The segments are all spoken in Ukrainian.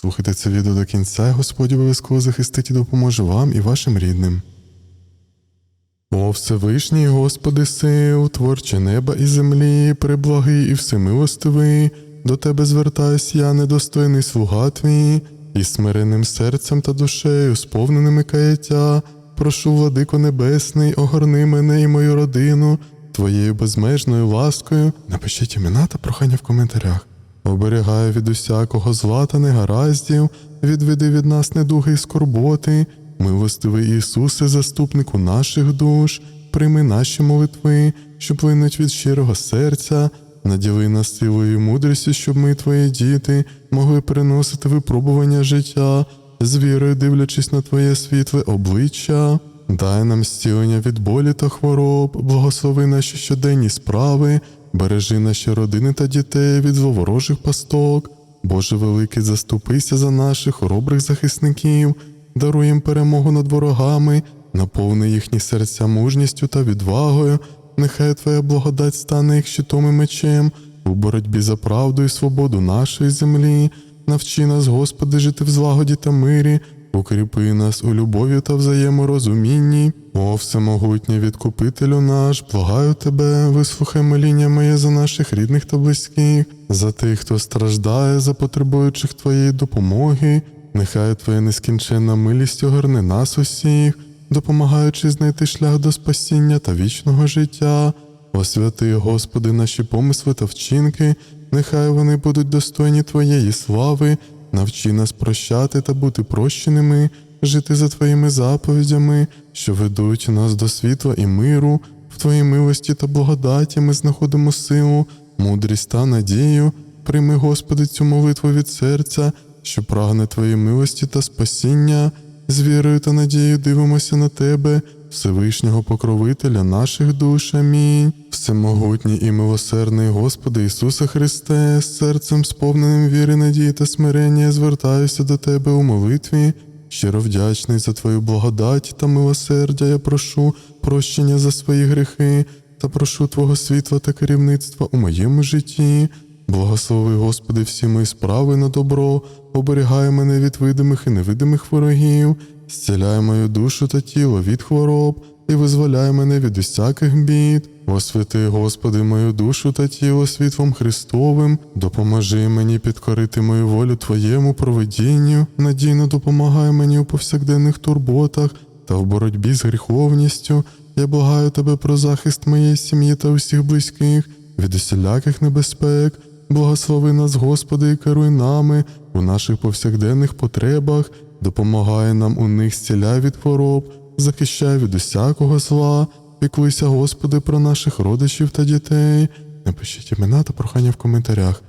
Слухайте це відео до кінця, і Господь обов'язково захистить і допоможе вам і вашим рідним. О Всевишній Господи сил, творче неба і землі, преблагий і всемилостивий, до Тебе звертаюсь я, недостойний слуга Твій, і смиренним серцем та душею, сповненими каяття, прошу, владико Небесний, огорни мене і мою родину Твоєю безмежною ласкою. Напишіть імена та прохання в коментарях. Оберігаю від усякого зла та негараздів, відведи від нас недуги й скорботи, милостивий Ісусе, заступнику наших душ, прийми наші молитви, що плинуть від щирого серця, наділи нас силою і мудрістю, щоб ми, твої діти, могли переносити випробування життя, з вірою дивлячись на Твоє світле обличчя. Дай нам зцілення від болі та хвороб, благослови наші щоденні справи, бережи наші родини та дітей від зловорожих пасток. Боже великий, заступися за наших хоробрих захисників, даруй їм перемогу над ворогами, наповни їхні серця мужністю та відвагою. Нехай Твоя благодать стане їх щитом і мечем у боротьбі за правду і свободу нашої землі. Навчи нас, Господи, жити в злагоді та мирі, укріпи нас у любові та взаєморозумінні. О, всемогутній відкупителю наш, благаю тебе, вислухай моління моє за наших рідних та близьких, за тих, хто страждає, за потребуючих Твоєї допомоги. Нехай Твоя нескінченна милість огорне нас усіх, допомагаючи знайти шлях до спасіння та вічного життя. Освяти, Господи, наші помисли та вчинки, нехай вони будуть достойні Твоєї слави, навчи нас прощати та бути прощеними, жити за Твоїми заповідями, що ведуть нас до світла і миру. В Твоїй милості та благодаті ми знаходимо силу, мудрість та надію. Прийми, Господи, цю молитву від серця, що прагне Твоєї милості та спасіння. З вірою та надією дивимося на Тебе, Всевишнього покровителя наших душ. Амінь. Всемогутній і милосердний Господи Ісусе Христе, з серцем сповненим віри, надії та смирення, я звертаюся до Тебе у молитві. Щиро вдячний за Твою благодать та милосердя. Я прошу прощення за свої гріхи та прошу Твого світла та керівництва у моєму житті. Благослови, Господи, всі мої справи на добро, оберігай мене від видимих і невидимих ворогів, зціляй мою душу та тіло від хвороб і визволяй мене від усяких бід. Освяти, Господи, мою душу та тіло світлом Христовим, допоможи мені підкорити мою волю Твоєму провидінню, надійно допомагай мені у повсякденних турботах та в боротьбі з гріховністю. Я благаю Тебе про захист моєї сім'ї та усіх близьких від усіляких небезпек. Благослови нас, Господи, і керуй нами у наших повсякденних потребах, допомагай нам у них зціляй від хвороб, захищай від усякого зла, піклуйся, Господи, про наших родичів та дітей. Напишіть імена та прохання в коментарях.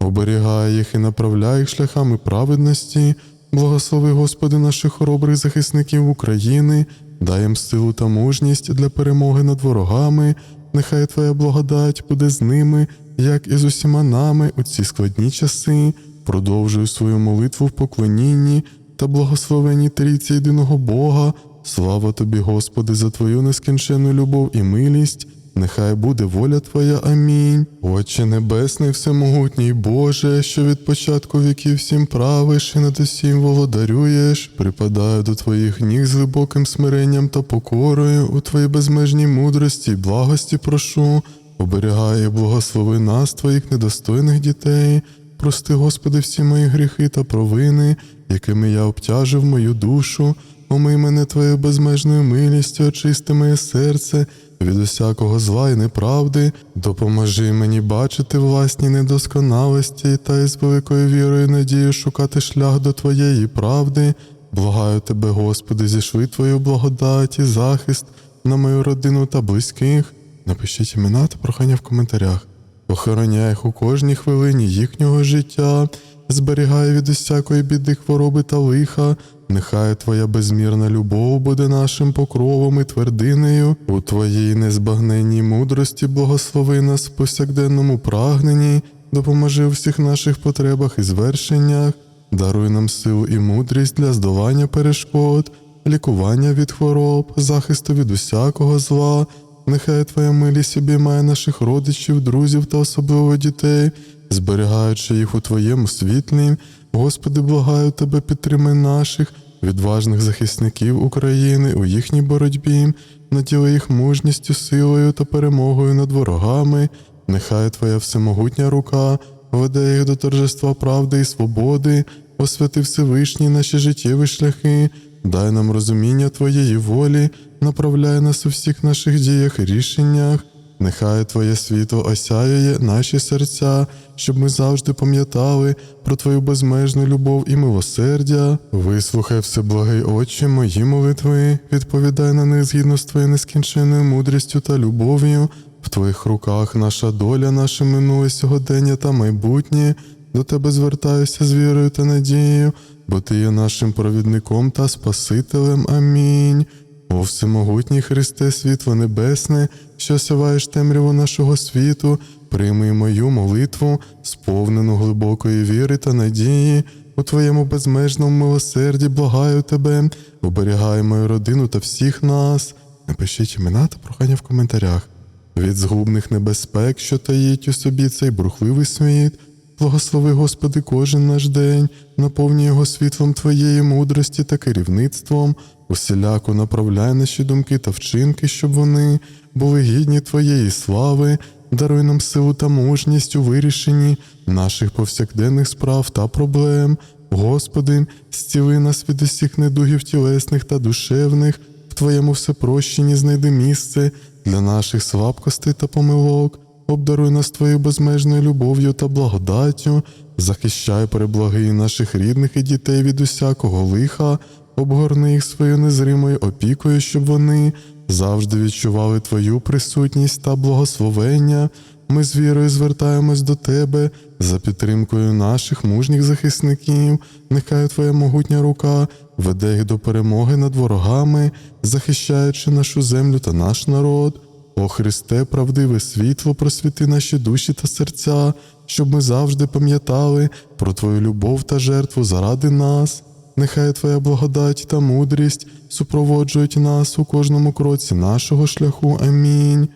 Оберігай їх і направляй їх шляхами праведності. Благослови, Господи, наших хоробрих захисників України, дай їм силу та мужність для перемоги над ворогами. Нехай Твоя благодать буде з ними, як і з усіма нами у ці складні часи. Продовжую свою молитву в поклонінні та благословенні трійці єдиного Бога. Слава тобі, Господи, за Твою нескінченну любов і милість. Нехай буде воля Твоя. Амінь. Отче Небесний, всемогутній Боже, що від початку віків всім правиш і над усім володарюєш, припадаю до Твоїх ніг з глибоким смиренням та покорою, у Твоїй безмежній мудрості й благості прошу, оберігай і благослови нас, Твоїх недостойних дітей. Прости, Господи, всі мої гріхи та провини, якими я обтяжив мою душу. Омий мене Твоєю безмежною милістю, очисти моє серце від усякого зла і неправди, допоможи мені бачити власні недосконалості та із великою вірою надією шукати шлях до Твоєї правди. Благаю Тебе, Господи, зішви Твою благодать і захист на мою родину та близьких. Напишіть імена та прохання в коментарях. Охороняй їх у кожній хвилині їхнього життя, зберігай від усякої біди хвороби та лиха. Нехай Твоя безмірна любов буде нашим покровом і твердинею. У Твоїй незбагненній мудрості благослови нас в повсякденному прагненні, допоможи у всіх наших потребах і звершеннях, даруй нам силу і мудрість для здолання перешкод, лікування від хвороб, захисту від усякого зла. Нехай Твоя милість обіймає наших родичів, друзів та особливо дітей, зберігаючи їх у Твоєму світлі, Господи, благаю тебе, підтримай наших відважних захисників України у їхній боротьбі, наділи їх мужністю, силою та перемогою над ворогами. Нехай Твоя всемогутня рука веде їх до торжества правди і свободи, освяти Всевишні наші життєві шляхи, дай нам розуміння Твоєї волі, направляй нас у всіх наших діях і рішеннях. Нехай Твоє світло осяює наші серця, щоб ми завжди пам'ятали про Твою безмежну любов і милосердя. Вислухай всеблагий Отче мої молитви, відповідай на них згідно з Твоєю нескінченною мудрістю та любов'ю. В Твоїх руках наша доля, наше минуле сьогодення та майбутнє. До Тебе звертаюся з вірою та надією, бо Ти є нашим провідником та Спасителем. Амінь. О всемогутній Христе, світло небесне, що сяваєш темряву нашого світу, прийми мою молитву, сповнену глибокої віри та надії. У Твоєму безмежному милосерді благаю тебе, оберігай мою родину та всіх нас. Напишіть імена та прохання в коментарях. Від згубних небезпек, що таїть у собі цей бурхливий світ, Благослови, Господи, кожен наш день, наповнюй його світлом Твоєї мудрості та керівництвом, усіляко направляй наші думки та вчинки, щоб вони були гідні Твоєї слави, даруй нам силу та мужність у вирішенні наших повсякденних справ та проблем. Господи, зціли нас від усіх недугів тілесних та душевних, в Твоєму всепрощенні знайди місце для наших слабкостей та помилок. Обдаруй нас Твоєю безмежною любов'ю та благодаттю, захищай переблаги наших рідних і дітей від усякого лиха, обгорни їх своєю незримою опікою, щоб вони завжди відчували Твою присутність та благословення. Ми з вірою звертаємось до Тебе за підтримкою наших мужніх захисників. Нехай Твоя могутня рука веде їх до перемоги над ворогами, захищаючи нашу землю та наш народ. О Христе, правдиве світло, просвіти наші душі та серця, щоб ми завжди пам'ятали про Твою любов та жертву заради нас. Нехай Твоя благодать та мудрість супроводжують нас у кожному кроці нашого шляху. Амінь.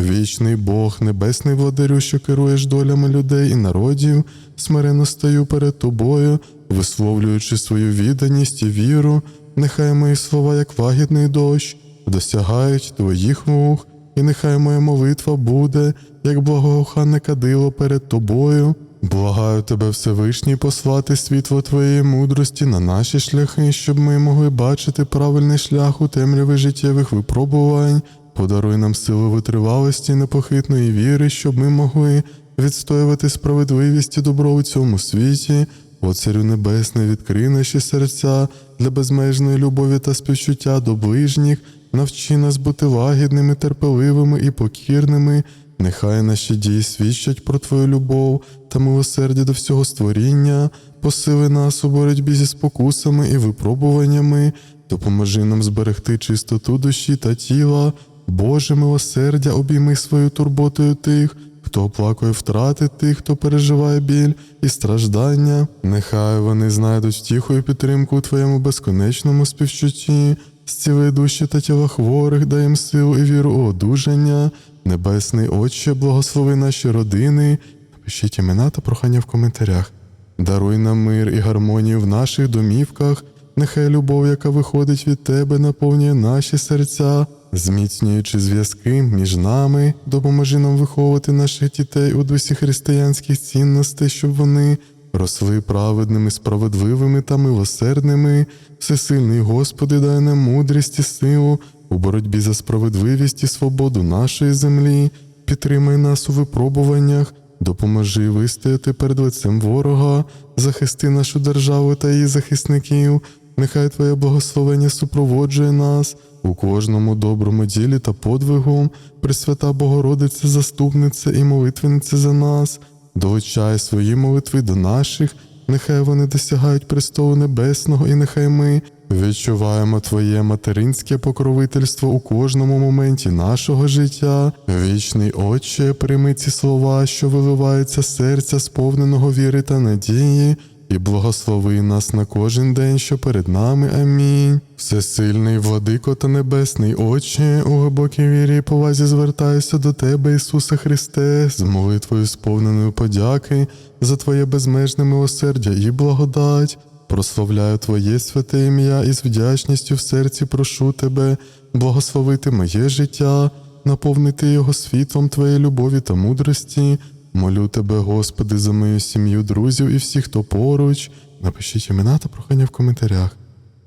Вічний Бог, небесний владарю, що керуєш долями людей і народів, смиренно стою перед тобою, висловлюючи свою відданість і віру, нехай мої слова, як лагідний дощ, досягають твоїх вух, і нехай моя молитва буде, як благоуханне кадило перед тобою. Благаю тебе, Всевишній, послати світло Твоєї мудрості на наші шляхи, щоб ми могли бачити правильний шлях у темряві життєвих випробувань. Подаруй нам силу витривалості непохитної віри, щоб ми могли відстоювати справедливість і добро у цьому світі. О Царю Небесний, відкрий наші серця для безмежної любові та співчуття до ближніх, навчи нас бути лагідними, терпеливими і покірними. Нехай наші дії свідчать про Твою любов та милосердя до всього створіння, посили нас у боротьбі зі спокусами і випробуваннями, допоможи нам зберегти чистоту душі та тіла. Боже милосердя, обійми свою турботою тих, хто оплакує втрати тих, хто переживає біль і страждання. Нехай вони знайдуть втіху і підтримку у Твоєму безконечному співчутті, зціли душі та тіла хворих, дай їм силу і віру у одужання. Небесний Отче, благослови наші родини. Пишіть імена та прохання в коментарях. Даруй нам мир і гармонію в наших домівках. Нехай любов, яка виходить від Тебе, наповнює наші серця, зміцнюючи зв'язки між нами, допоможи нам виховувати наших дітей у дусі християнських цінностей, щоб вони росли праведними, справедливими та милосердними. Всесильний Господи, дай нам мудрість і силу у боротьбі за справедливість і свободу нашої землі. Підтримай нас у випробуваннях. Допоможи вистояти перед лицем ворога, захисти нашу державу та її захисників. Нехай Твоє благословення супроводжує нас у кожному доброму ділі та подвигу, Пресвята Богородице, заступниця і молитвениця за нас, долучай свої молитви до наших, нехай вони досягають престолу небесного, і нехай ми відчуваємо Твоє материнське покровительство у кожному моменті нашого життя. Вічний Отче, прийми ці слова, що виливаються серця, сповненого віри та надії. І благослови нас на кожен день, що перед нами. Амінь. Всесильний владико та небесний Отче, у глибокій вірі і повазі звертаюся до Тебе, Ісусе Христе, з молитвою сповненою подяки за Твоє безмежне милосердя і благодать. Прославляю Твоє святе ім'я і з вдячністю в серці прошу Тебе, благословити моє життя, наповнити його світлом Твоєї любові та мудрості. Молю Тебе, Господи, за мою сім'ю, друзів і всіх, хто поруч. Напишіть імена та прохання в коментарях.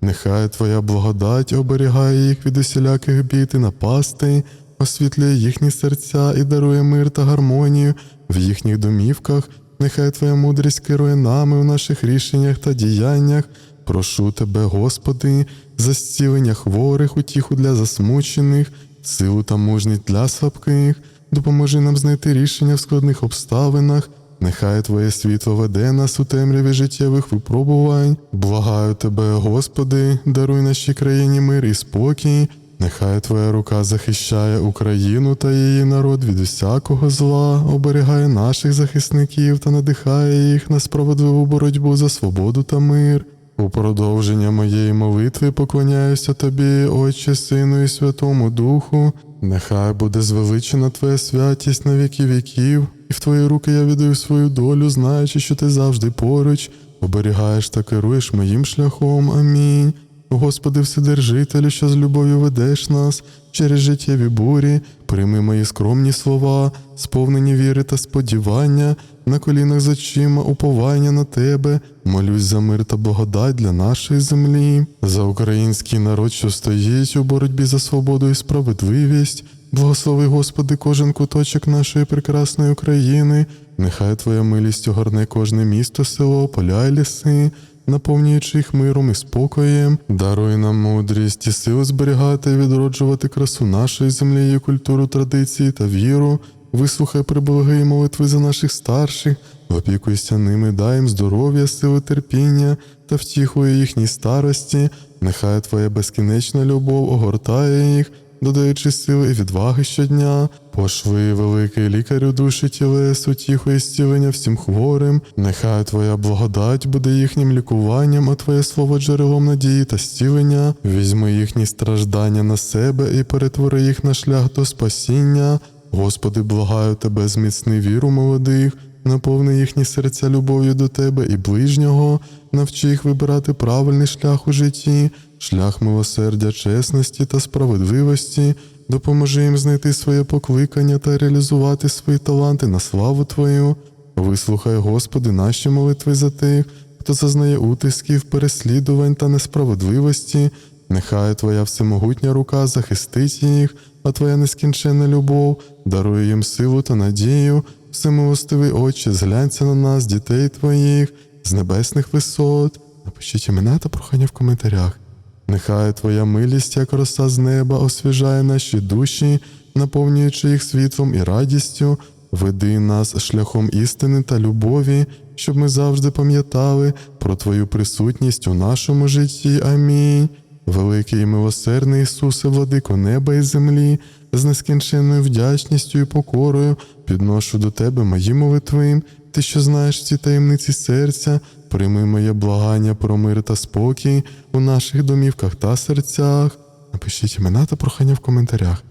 Нехай Твоя благодать оберігає їх від усіляких бід і напасти, освітлює їхні серця і дарує мир та гармонію в їхніх домівках. Нехай Твоя мудрість керує нами в наших рішеннях та діяннях. Прошу Тебе, Господи, за зцілення хворих, утіху для засмучених, силу та мужність для слабких. Допоможи нам знайти рішення в складних обставинах. Нехай Твоє світло веде нас у темряві життєвих випробувань. Благаю Тебе, Господи, даруй нашій країні мир і спокій. Нехай Твоя рука захищає Україну та її народ від усякого зла, оберігає наших захисників та надихає їх на справедливу боротьбу за свободу та мир. У продовження моєї молитви поклоняюся Тобі, Отче, Сину і Святому Духу. Нехай буде звеличена Твоя святість на віки віків, і в Твої руки я віддаю свою долю, знаючи, що ти завжди поруч, оберігаєш та керуєш моїм шляхом. Амінь. Господи, Вседержителю, що з любов'ю ведеш нас через життєві бурі, прийми мої скромні слова, сповнені віри та сподівання, на колінах з очима уповання на Тебе, молюсь за мир та благодать для нашої землі, за український народ, що стоїть у боротьбі за свободу і справедливість. Благослови, Господи, кожен куточок нашої прекрасної України, нехай Твоя милість огорне кожне місто, село, поля й ліси наповнюючи їх миром і спокоєм, даруй нам мудрість і силу зберігати і відроджувати красу нашої землі, її культуру, традиції та віру. Вислухай приблаги молитви за наших старших, опікуйся ними, дай їм здоров'я, сили терпіння та втіху їхній старості. Нехай Твоя безкінечна любов огортає їх, додаючи сили і відваги щодня, пошли, великий лікарю душі тілес, утіху і зцілення всім хворим, нехай Твоя благодать буде їхнім лікуванням, а Твоє слово джерелом надії та зцілення. Візьми їхні страждання на себе і перетвори їх на шлях до спасіння. Господи, благаю Тебе, зміцни віру молодих. Наповни їхні серця любов'ю до тебе і ближнього, навчи їх вибирати правильний шлях у житті, шлях милосердя, чесності та справедливості, допоможи їм знайти своє покликання та реалізувати свої таланти на славу Твою. Вислухай, Господи, наші молитви за тих, хто зазнає утисків, переслідувань та несправедливості. Нехай Твоя всемогутня рука захистить їх, а Твоя нескінченна любов дарує їм силу та надію. Всемилостивий Отче, зглянься на нас, дітей Твоїх, з небесних висот. Напишіть імена та прохання в коментарях. Нехай Твоя милість, як роса з неба, освіжає наші душі, наповнюючи їх світлом і радістю, веди нас шляхом істини та любові, щоб ми завжди пам'ятали про Твою присутність у нашому житті. Амінь. Великий і милосердний Ісусе, владико неба і землі, з нескінченною вдячністю і покорою підношу до Тебе мої молитви, Ти, що знаєш ці таємниці серця, прийми моє благання про мир та спокій у наших домівках та серцях. Напишіть імена та прохання в коментарях.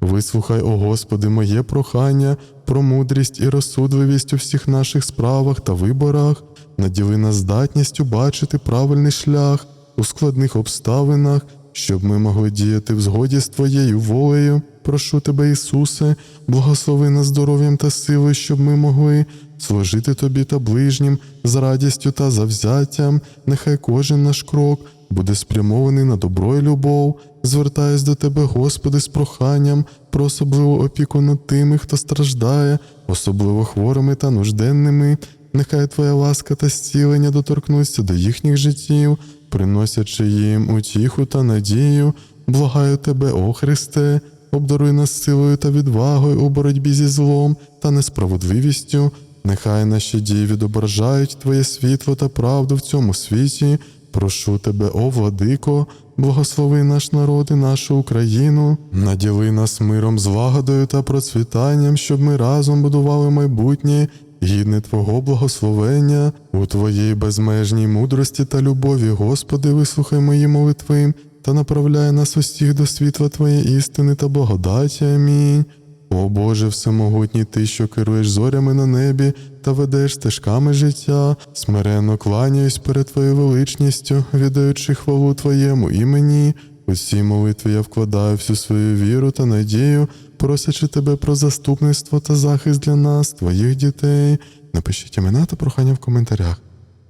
Вислухай, о Господи, моє прохання про мудрість і розсудливість у всіх наших справах та виборах, наділи нас здатністю бачити правильний шлях у складних обставинах, щоб ми могли діяти в згоді з Твоєю волею. Прошу Тебе, Ісусе, благослови нас здоров'ям та силою, щоб ми могли служити Тобі та ближнім з радістю та завзяттям. Нехай кожен наш крок буде спрямований на добро і любов. Звертаюсь до Тебе, Господи, з проханням про особливу опіку над тими, хто страждає, особливо хворими та нужденними. Нехай Твоя ласка та зцілення доторкнуться до їхніх життів, приносячи їм утіху та надію. Благаю Тебе, о Христе, обдаруй нас силою та відвагою у боротьбі зі злом та несправедливістю. Нехай наші дії відображають Твоє світло та правду в цьому світі. Прошу Тебе, о владико, благослови наш народ і нашу Україну, наділи нас миром, злагодою та процвітанням, щоб ми разом будували майбутнє гідне Твого благословення, у Твоїй безмежній мудрості та любові, Господи, вислухай мої молитви та направляй нас усіх до світла Твоєї істини та благодаті. Амінь. О Боже, всемогутній Ти, що керуєш зорями на небі та ведеш стежками життя, смиренно кланяюсь перед Твоєю величністю, віддаючи хвалу Твоєму імені. У цій молитві я вкладаю всю свою віру та надію, просячи тебе про заступництво та захист для нас, твоїх дітей. Напишіть імена та прохання в коментарях.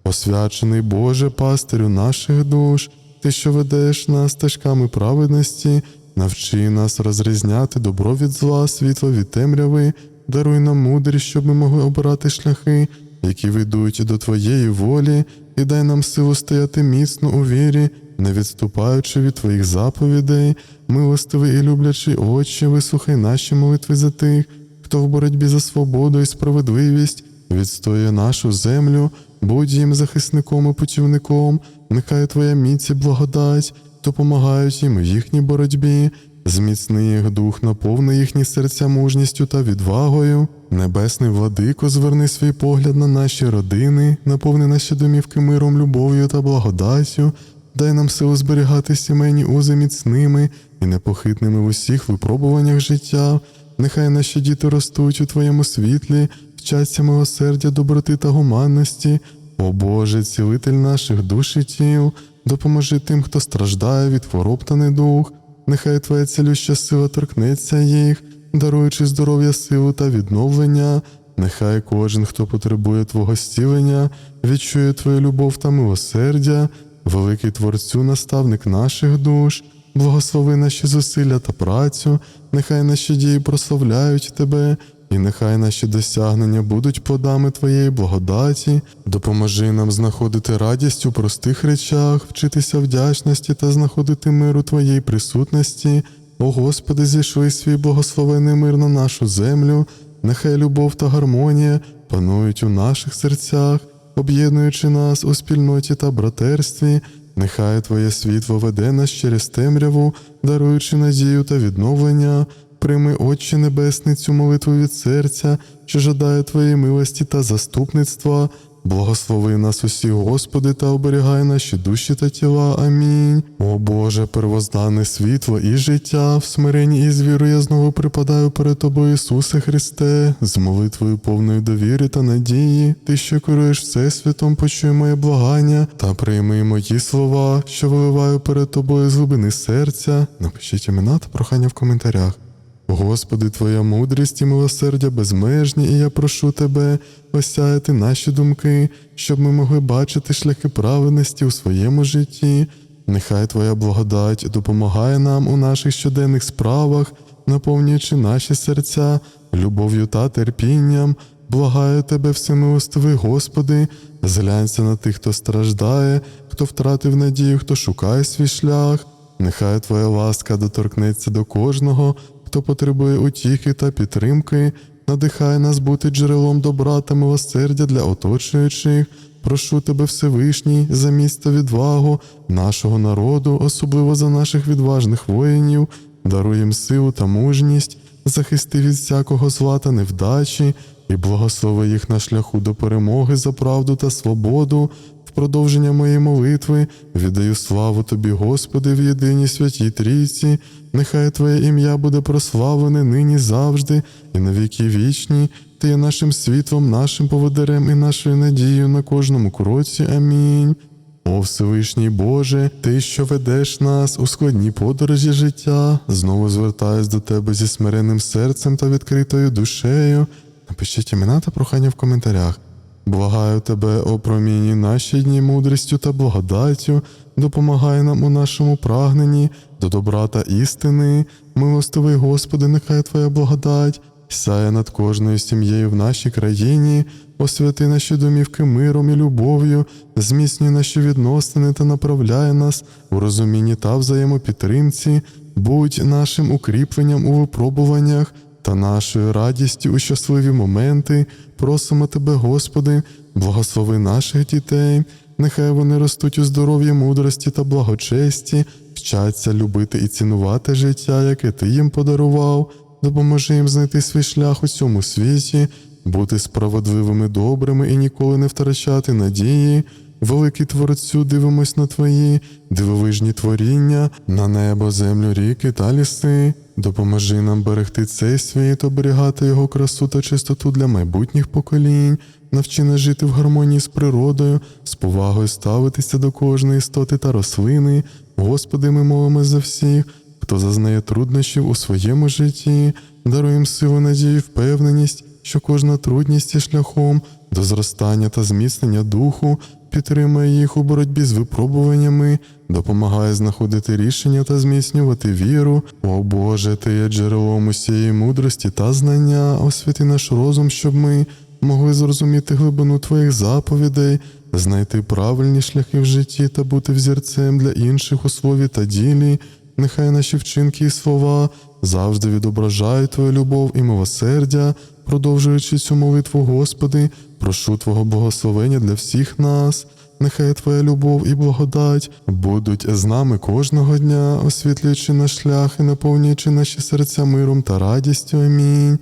Освячений Боже, пастирю наших душ, Ти, що ведеш нас стежками праведності, навчи нас розрізняти добро від зла, світло від темряви, даруй нам мудрість, щоб ми могли обирати шляхи, які ведуть до Твоєї волі, і дай нам силу стояти міцно у вірі, не відступаючи від Твоїх заповідей, милостивий і люблячий Отче, вислухай наші молитви за тих, хто в боротьбі за свободу і справедливість відстоює нашу землю, будь їм захисником і путівником, нехай Твоя міць і благодать допомагають їм у їхній боротьбі, зміцни їх дух, наповни їхні серця мужністю та відвагою. Небесний владико, зверни свій погляд на наші родини, наповни наші домівки миром, любов'ю та благодаттю. Дай нам силу зберігати сімейні узи міцними і непохитними в усіх випробуваннях життя. Нехай наші діти ростуть у Твоєму світлі, вчаться милосердя, доброти та гуманності. О Боже, цілитель наших душ і тіл, допоможи тим, хто страждає від хвороб та недуг. Нехай Твоя цілюща сила торкнеться їх, даруючи здоров'я, силу та відновлення. Нехай кожен, хто потребує Твого зцілення, відчує Твою любов та милосердя, великий Творцю, наставник наших душ, благослови наші зусилля та працю, нехай наші дії прославляють Тебе, і нехай наші досягнення будуть плодами Твоєї благодаті, допоможи нам знаходити радість у простих речах, вчитися вдячності та знаходити мир у Твоїй присутності. О Господи, зійшли свій благословений мир на нашу землю, нехай любов та гармонія панують у наших серцях, об'єднуючи нас у спільноті та братерстві. Нехай Твоє світло веде нас через темряву, даруючи надію та відновлення. Прийми, Отче Небесний, цю молитву від серця, що жадає Твоєї милості та заступництва. Благослови нас усі, Господи, та оберігай наші душі та тіла. Амінь. О Боже, первоздане світло і життя, в смиренні і з вірою я знову припадаю перед Тобою, Ісусе Христе, з молитвою повної довіри та надії. Ти, що керуєш Всесвітом, почуй моє благання та прийми мої слова, що виливаю перед Тобою з глибини серця. Напишіть імена та прохання в коментарях. Господи, Твоя мудрість і милосердя безмежні, і я прошу Тебе осяяти наші думки, щоб ми могли бачити шляхи праведності у своєму житті. Нехай Твоя благодать допомагає нам у наших щоденних справах, наповнюючи наші серця любов'ю та терпінням. Благаю Тебе, всемилостивий Господи, зглянься на тих, хто страждає, хто втратив надію, хто шукає свій шлях. Нехай Твоя ласка доторкнеться до кожного, хто потребує утіхи та підтримки, надихай нас бути джерелом добра та милосердя для оточуючих. Прошу тебе, Всевишній, за місто відвагу нашого народу, особливо за наших відважних воїнів, даруй їм силу та мужність, захисти від всякого зла та невдачі, і благослови їх на шляху до перемоги за правду та свободу. В продовження моєї молитви віддаю славу Тобі, Господи, в єдиній святій трійці. Нехай Твоє ім'я буде прославлене нині завжди і на віки вічні. Ти є нашим світлом, нашим поводарем і нашою надією на кожному кроці. Амінь. О Всевишній Боже, Ти, що ведеш нас у складні подорожі життя, знову звертаюсь до Тебе зі смиренним серцем та відкритою душею. Напишіть імена та прохання в коментарях. Благаю тебе, о проміні наші дні мудрістю та благодаттю, допомагай нам у нашому прагненні до добра та істини. Милостивий Господи, нехай Твоя благодать сяє над кожною сім'єю в нашій країні, освяти наші домівки миром і любов'ю, зміцнюй наші відносини та направляй нас у розумінні та взаємопідтримці, будь нашим укріпленням у випробуваннях та нашою радістю у щасливі моменти. Просимо Тебе, Господи, благослови наших дітей, нехай вони ростуть у здоров'ї, мудрості та благочесті, вчаться любити і цінувати життя, яке Ти їм подарував. Допоможи їм знайти свій шлях у цьому світі бути справедливими добрими і ніколи не втрачати надії. Великий Творцю, дивимось на Твої дивовижні творіння, на небо, землю, ріки та ліси. Допоможи нам берегти цей світ, оберігати його красу та чистоту для майбутніх поколінь. Навчи нас жити в гармонії з природою, з повагою ставитися до кожної істоти та рослини. Господи, ми молимось за всіх, хто зазнає труднощів у своєму житті, даруй силу, надію, впевненість, що кожна трудність є шляхом до зростання та зміцнення духу, підтримує їх у боротьбі з випробуваннями, допомагає знаходити рішення та зміцнювати віру. О Боже, Ти є джерелом усієї мудрості та знання, освіти наш розум, щоб ми могли зрозуміти глибину Твоїх заповідей, знайти правильні шляхи в житті та бути взірцем для інших у слові та ділі. Нехай наші вчинки і слова завжди відображають Твою любов і милосердя, продовжуючи цю молитву, Господи, прошу Твого благословення для всіх нас. Нехай Твоя любов і благодать будуть з нами кожного дня, освітлюючи наш шлях і наповнюючи наші серця миром та радістю. Амінь.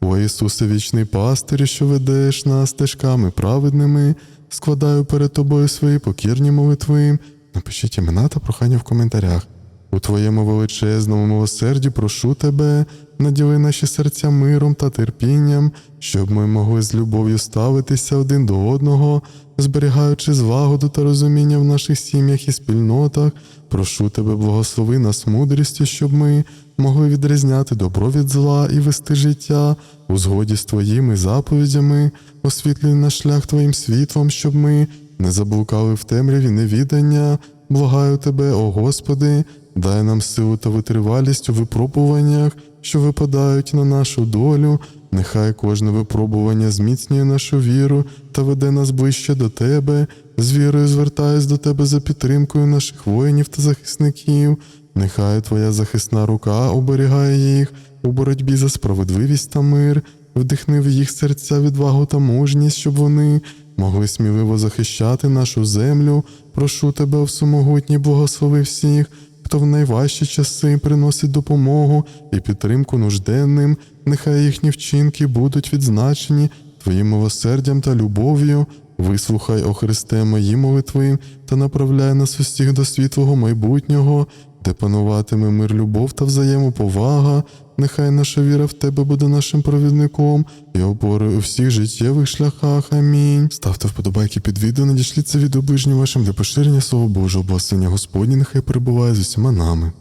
О Ісусе, вічний пастирю, що ведеш нас стежками праведними, складаю перед Тобою свої покірні молитви. Напишіть імена та прохання в коментарях. У Твоєму величезному милосерді прошу Тебе, наділи наші серця миром та терпінням, щоб ми могли з любов'ю ставитися один до одного, зберігаючи злагоду та розуміння в наших сім'ях і спільнотах. Прошу Тебе, благослови нас мудрістю, щоб ми могли відрізняти добро від зла і вести життя у згоді з Твоїми заповідями, освітлюй наш шлях Твоїм світлом, щоб ми не заблукали в темряві невідання. Благаю Тебе, о Господи, дай нам силу та витривалість у випробуваннях, що випадають на нашу долю. Нехай кожне випробування зміцнює нашу віру та веде нас ближче до Тебе. З вірою звертаюсь до Тебе за підтримкою наших воїнів та захисників. Нехай Твоя захисна рука оберігає їх у боротьбі за справедливість та мир, вдихни в їх серця відвагу та мужність, щоб вони могли сміливо захищати нашу землю. Прошу тебе, всемогутній, благослови всіх, хто в найважчі часи приносить допомогу і підтримку нужденним. Нехай їхні вчинки будуть відзначені Твоїм милосердям та любов'ю. Вислухай, о Христе, мої молитви та направляй нас усіх до світлого майбутнього, де пануватиме мир, любов та взаємоповага. Нехай наша віра в тебе буде нашим провідником і опорою у всіх життєвих шляхах. Амінь. Ставте вподобайки під відео, надішліться від ближнім вашим для поширення Слова Божого, благословення Господні, нехай перебуває з усіма нами.